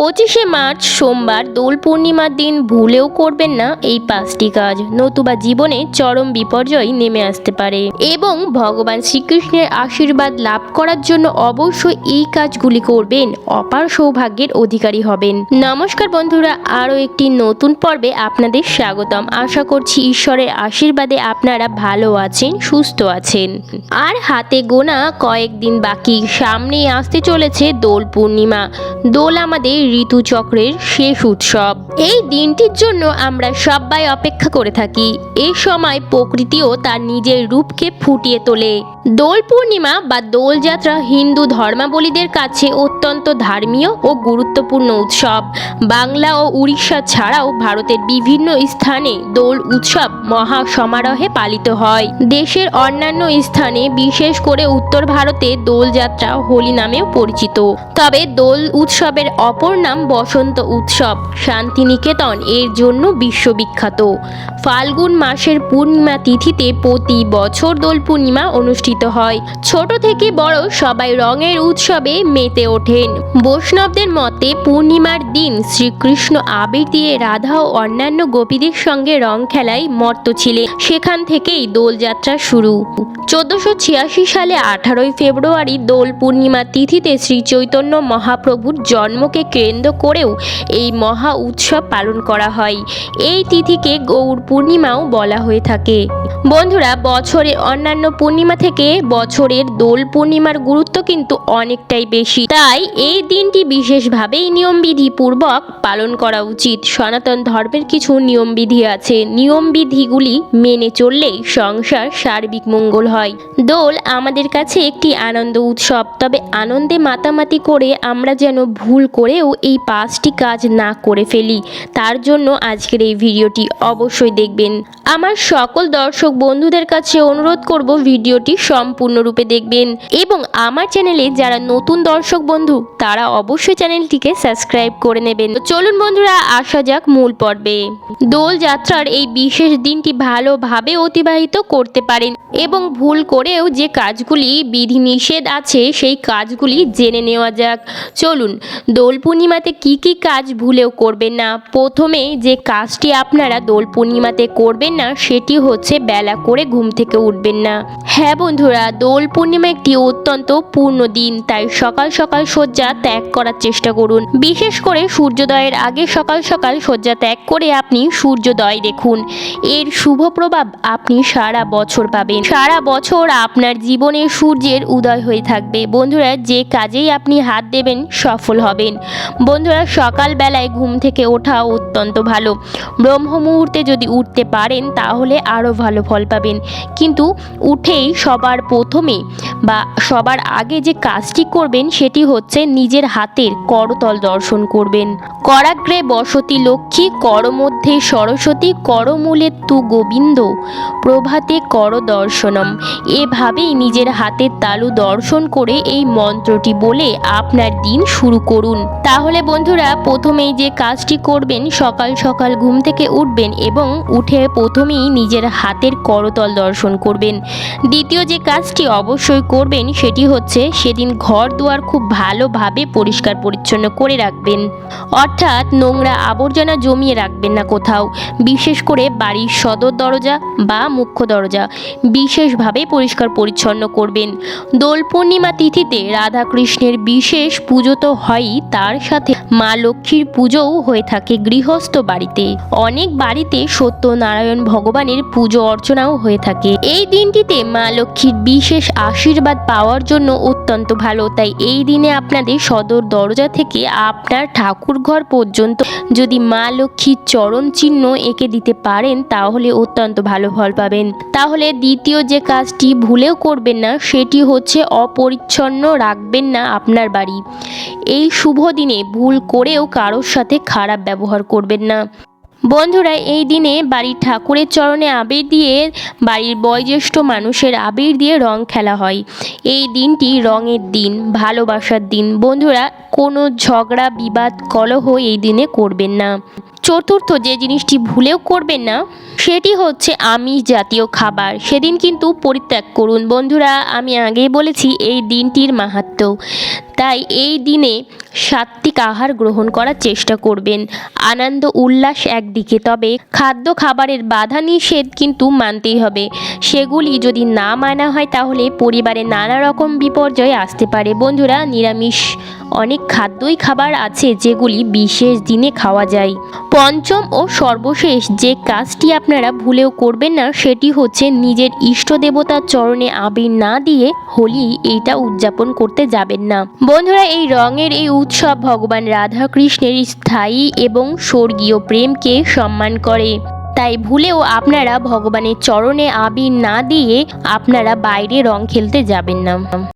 পঁচিশে মার্চ সোমবার দোল পূর্ণিমার দিন ভুলেও করবেন না এই পাঁচটি কাজ। নতুবা জীবনে চরম বিপর্যয় নেমে আসতে পারে। এবং ভগবান শ্রীকৃষ্ণের আশীর্বাদ লাভ করার জন্য অবশ্যই এই কাজগুলি করবেন। অপার সৌভাগ্যের অধিকারী হবেন। নমস্কার বন্ধুরা, আরও একটি নতুন পর্বে আপনাদের স্বাগতম। আশা করছি ঈশ্বরের আশীর্বাদে আপনারা ভালো আছেন, সুস্থ আছেন। আর হাতে গোনা কয়েকদিন বাকি, সামনেই আসতে চলেছে দোল পূর্ণিমা। দোল আমাদের ঋতুচক্রের শেষ উৎসব। এই দিনটির জন্য আমরা সবাই অপেক্ষা করে থাকি। এই সময় প্রকৃতিও তার নিজের রূপকে ফুটিয়ে তোলে। দোল পূর্ণিমা বা দোলযাত্রা হিন্দু ধর্মাবলীদের কাছে অত্যন্ত ধর্মীয় ও গুরুত্বপূর্ণ উৎসব। বাংলা ও উড়িষ্যা ছাড়াও ভারতের বিভিন্ন স্থানে দোল উৎসব মহা সমারোহে পালিত হয়। দেশের অন্যান্য স্থানে, বিশেষ করে উত্তর ভারতে দোলযাত্রা হোলি নামেও পরিচিত। তবে দোল উৎসবের অপর নাম বসন্ত উৎসব। শান্তিনিকেতন এর জন্য বিশ্ববিখ্যাত। ফাল্গুন মাসের পূর্ণিমা তিথিতে প্রতি বছর দোল পূর্ণিমা অনুষ্ঠিত হয়। ছোট থেকে বড় সবাই রঙের উৎসবে মেতে ওঠেন। বৈষ্ণবদের মতে পূর্ণিমার দিন শ্রীকৃষ্ণ আবির দিয়ে রাধা ও অন্যান্য গোপীদের সঙ্গে রং খেলায় মর্ত ছিলেন। সেখান থেকেই দোলযাত্রা শুরু। চোদ্দশো ছিয়াশি সালে আঠারোই ফেব্রুয়ারি দোল পূর্ণিমা তিথিতে শ্রী চৈতন্য মহাপ্রভুর জন্মকে কেন্দ্র করেও এই মহা উৎসব পালন করা হয়। এই তিথিকে গৌর পূর্ণিমাও বলা হয়ে থাকে। বন্ধুরা বছরের অন্যান্য পূর্ণিমা থেকে বছরের দোল পূর্ণিমার গুরুত্ব কিন্তু অনেকটাই বেশি। তাই এই দিনটি বিশেষভাবেই নিয়মবিধি পূর্বক পালন করা উচিত। সনাতন ধর্মের কিছু নিয়মবিধি আছে। নিয়মবিধিগুলি মেনে চললেই সংসার সার্বিক মঙ্গল হয়। দোল আমাদের কাছে একটি আনন্দ উৎসব। তবে আনন্দে মাতামাতি করে আমরা যেন ভুল করেও এই পাঁচটি কাজ না করে ফেলি। তার জন্য আজকের এই ভিডিওটি অবশ্যই দেখবেন। আমার সকল দর্শক বন্ধুদের কাছে অনুরোধ করব ভিডিওটি সম্পূর্ণরূপে দেখবেন এবং আমার চ্যানেলে যারা নতুন দর্শক বন্ধু, তারা অবশ্যই চ্যানেলটিকে সাবস্ক্রাইব করে নেবেন। চলুন বন্ধুরা, আসা যাক মূল পর্বে। দোল যাত্রার এই বিশেষ দিনটি ভালোভাবে অতিবাহিত করতে পারেন এবং ভুল করেও যে কাজগুলি বিধি নিষেধ আছে, সেই কাজগুলি জেনে নেওয়া যাক। চলুন, দোল পূর্ণিমাতে কী কী কাজ ভুলেও করবেন না। প্রথমে যে কাজটি আপনারা দোল পূর্ণিমাতে করবেন না, সেটি হচ্ছে বেলা করে ঘুম থেকে উঠবেন না। হ্যাঁ বন্ধুরা, দোল পূর্ণিমা একটি অত্যন্ত পূর্ণ দিন, তাই সকাল সকাল শয্যা ত্যাগ করার চেষ্টা করুন। বিশেষ করে সূর্যোদয়ের আগে সকাল সকাল শয্যা ত্যাগ করে আপনি সূর্যোদয় দেখুন। এর শুভ প্রভাব আপনি সারা বছর পাবেন। সারা বছর আপনার জীবনে সূর্যের উদয় হয়ে থাকবে। বন্ধুরা, যে কাজেই আপনি হাত দেবেন, সফল হবেন। বন্ধুরা, সকালবেলায় ঘুম থেকে ওঠা অত্যন্ত ভালো। ব্রহ্ম মুহূর্তে যদি উঠতে পারেন, তাহলে আরও ভালো ফল পাবেন। কিন্তু উঠেই সবার প্রথমে বা সবার আগে যে কাজটি করবেন সেটি হচ্ছে নিজের হাতের করতল দর্শন করবেন। করাগ্রে বসতি লক্ষ্মী, করমধ্যে সরস্বতী, করমূলে তু গোবিন্দ, প্রভাতে কর দর্শনম। এভাবেই নিজের হাতের তালু দর্শন করে এই মন্ত্রটি বলে আপনার দিন শুরু করুন। তাহলে বন্ধুরা, প্রথমেই যে কাজটি করবেন, সকাল সকাল ঘুম থেকে উঠবেন এবং উঠে প্রথমেই নিজের হাতের করতল দর্শন করবেন। দ্বিতীয় যে কাজটি অবশ্যই করবেন সেটি হচ্ছে সেদিন ঘর দুয়ার খুব ভালোভাবে পরিষ্কার পরিচ্ছন্ন করে রাখবেন। অর্থাৎ নোংরা আবর্জনা জমিয়ে রাখবেন না কোথাও। বিশেষ করে বাড়ির সদর দরজা বা মুখ্য দরজা বিশেষভাবে পরিষ্কার পরিচ্ছন্ন করবেন। দোল পূর্ণিমা তিথিতে রাধাকৃষ্ণের বিশেষ পুজো তো হয়ই, তার সাথে মা লক্ষ্মীর পুজোও হয়ে থাকে গৃহস্থ বাড়িতে। অনেক বাড়িতে সত্যনারায়ণ ভগবানের পুজো অর্চনাও হয়ে থাকে। এই দিনটিতে মা লক্ষ্মীর বিশেষ আশীর্বাদ পাওয়ার জন্য অত্যন্ত ভালো। তাই এই দিনে আপনাদের সদর দরজা থেকে আপনার ঠাকুর ঘর পর্যন্ত যদি মা লক্ষ্মীর চরণ চিহ্ন এঁকে দিতে পারেন, তাহলে অত্যন্ত ভালো ফল পাবেন। তাহলে দ্বিতীয় যে কাজটি ভুলেও করবেন না, সেটি হচ্ছে অপরিচ্ছন্ন রাখবেন না আপনার বাড়ি। এই শুভ দিনে ভুল করেও কারোর সাথে খারাপ ব্যবহার করবেন না। বন্ধুরা, এই দিনে বাড়ির ঠাকুরের চরণে আবির দিয়ে বাড়ির বয়োজ্যেষ্ঠ মানুষের আবির দিয়ে রং খেলা হয়। এই দিনটি রঙের দিন, ভালোবাসার দিন। বন্ধুরা, কোনো ঝগড়া, বিবাদ, কলহ এই দিনে করবেন না। চতুর্থ যে জিনিসটি ভুলেও করবেন না, সেটি হচ্ছে আমিষ জাতীয় খাবার। সেদিন কিন্তু পরিত্যাগ করুন। বন্ধুরা, আমি আগেই বলেছি, এই দিনটির মাহাত্ম্য। তাই এই দিনে সাত্বিক আহার গ্রহণ করার চেষ্টা করবেন। আনন্দ, উল্লাস একদিকে, তবে খাদ্য খাবারের বাধা নিষেধ কিন্তু মানতেই হবে। সেগুলি যদি না মানা হয়, তাহলে পরিবারে নানা রকম বিপর্যয় আসতে পারে। বন্ধুরা, নিরামিষ অনেক খাদ্যই খাবার আছে যেগুলি বিশেষ দিনে খাওয়া যায়। পঞ্চম ও সর্বশেষ যে কাজটি আপনারা ভুলেও করবেন না, সেটি হচ্ছে নিজের ইষ্ট দেবতার চরণে আবির না দিয়ে হোলি এইটা উদযাপন করতে যাবেন না। বন্ধুরা, এই রঙের এই উৎসব ভগবান রাধাকৃষ্ণের স্থায়ী এবং স্বর্গীয় প্রেমকে সম্মান করে। তাই ভুলেও আপনারা ভগবানের চরণে আবির না দিয়ে আপনারা বাইরে রং খেলতে যাবেন না।